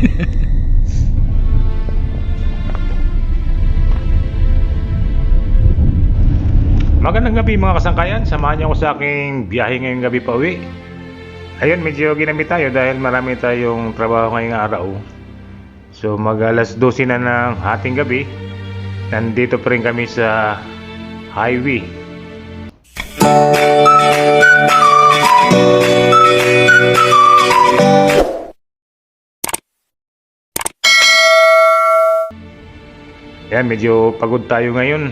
Magandang gabi mga kasangkayan. Samahan niyo ako sa aking biyahe ngayong gabi pa uwi. Ayun, medyo ginamit tayo dahil marami tayong trabaho ngayong araw. So mag alas 12 na ng hating gabi. Nandito pa rin kami sa highway. Yan, medyo pagod tayo ngayon.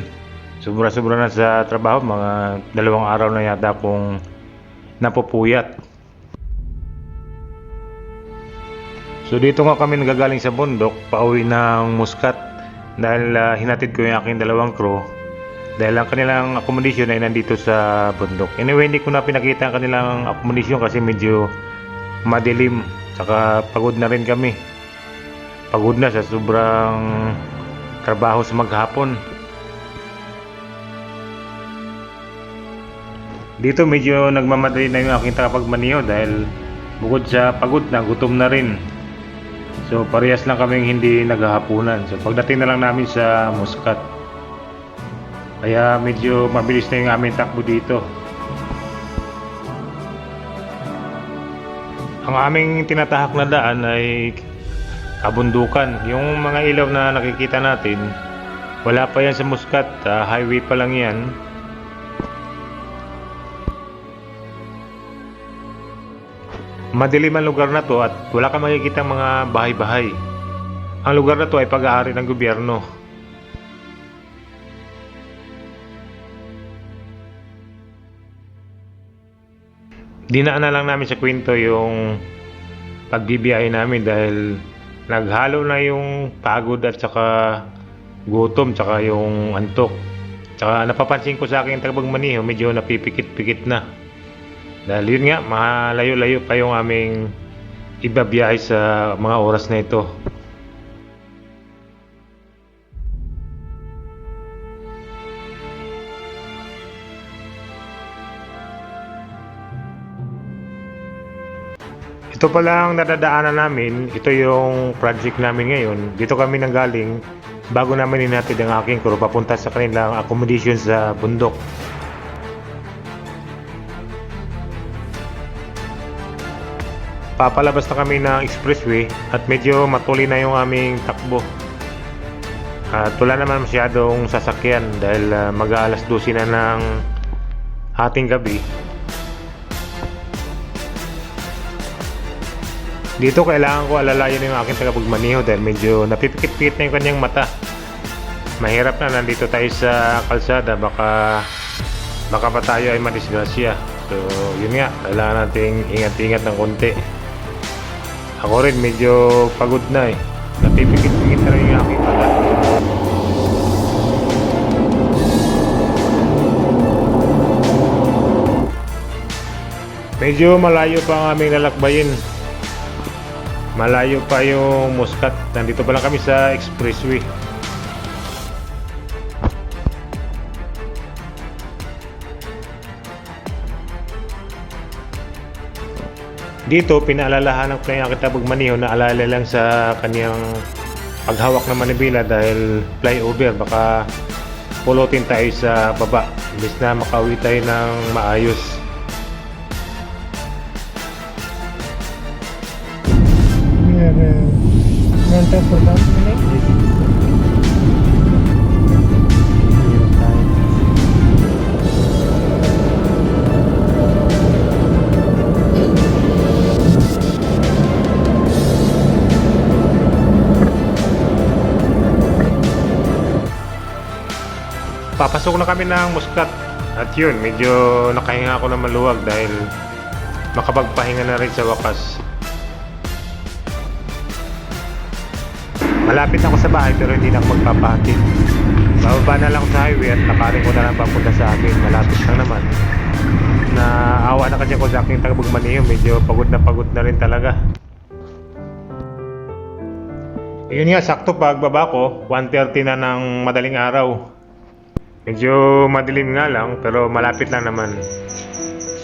Sobra-sobra na sa trabaho, mga dalawang araw na yata akong napupuyat. So dito nga kami nagagaling sa bundok, pauwi ng Muscat dahil ah, hinatid ko yung aking dalawang crew dahil ang kanilang accommodation ay nandito sa bundok. Anyway, hindi ko na pinakita ang kanilang accommodation kasi medyo madilim. Saka pagod na rin kami. Pagod na sa sobrang trabaho sa maghapon. Dito medyo nagmamadali na yung aking takapagmaniho dahil bukod sa pagod na, gutom na rin. So parehas lang kaming hindi naghahapunan. So pagdating na lang namin sa Muscat. Kaya medyo mabilis na yung aming takbo dito. Ang aming tinatahak na daan ay kabundukan. Yung mga ilaw na nakikita natin, wala pa yan sa Muscat. ah, highway pa lang yan. Madilim ang lugar na to at wala kang makikita mga bahay-bahay. Ang lugar na to ay pag-aari ng gobyerno. Dinaan na lang namin sa kwento yung pagbibiyahe namin dahil naghalo na yung pagod at saka gutom tsaka yung antok. Tsaka napapansin ko sa aking tagapagmaniho medyo napipikit-pikit na. Dahil yun nga, malayo-layo pa yung aming ibabiyahe sa mga oras na ito. Ito pala ang nadadaanan namin. Ito yung project namin ngayon. Dito kami nanggaling bago namin inatid ang aking crew papunta sa kanilang accommodation sa bundok. Papalabas na kami ng expressway at medyo matuloy na yung aming takbo. At wala naman masyadong sasakyan dahil uh, mag-aalas 12 na ng ating gabi. Dito kailangan ko alalayan yung aking tagapagmaniho dahil medyo napipikit-pikit na yung kanyang mata. Mahirap na nandito tayo sa kalsada baka baka pa tayo ay madisgrasya. So yun nga, kailangan nating ingat-ingat ng konti. Ako rin medyo pagod na eh. Napipikit-pikit na rin yung aking mata. Medyo malayo pa ang aming lalakbayin. Malayo pa yung Muscat. Nandito pa lang kami sa expressway. Dito, pinaalalahanan ko na yung aking tabagmaniho na alala lang sa kanyang paghawak ng manibela dahil flyover. Baka pulutin tayo sa baba. Imbis na makauwi tayo ng maayos. Uh, mental for that Papasok na kami ng Muscat. At yun, medyo nakahinga ako ng maluwag dahil makapagpahinga na rin sa wakas. Malapit ako sa bahay pero hindi na ako magpapahatid. Bababa na lang sa highway at nakarin ko na lang papunta sa amin. Malapit lang naman. Na awa na kasi ako sa aking tagapagmaniho. Medyo pagod na pagod na rin talaga. Yun nga, sakto pagbaba ko, 1.30 na ng madaling araw. Medyo madilim nga lang, pero malapit lang naman.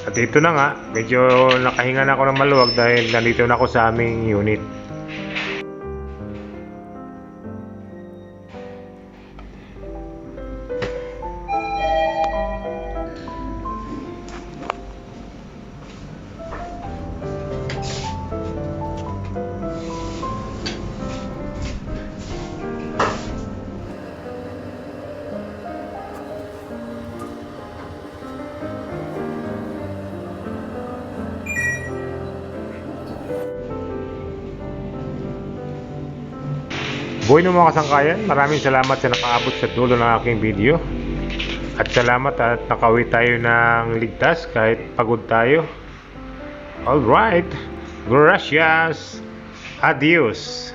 At ito na nga, medyo nakahinga na ako ng maluwag dahil nandito na ako sa aming unit. Buhay ng mga kasangkayan, maraming salamat sa nakaabot sa dulo ng aking video. At salamat at nakauwi tayo ng ligtas kahit pagod tayo. Alright, gracias, adios.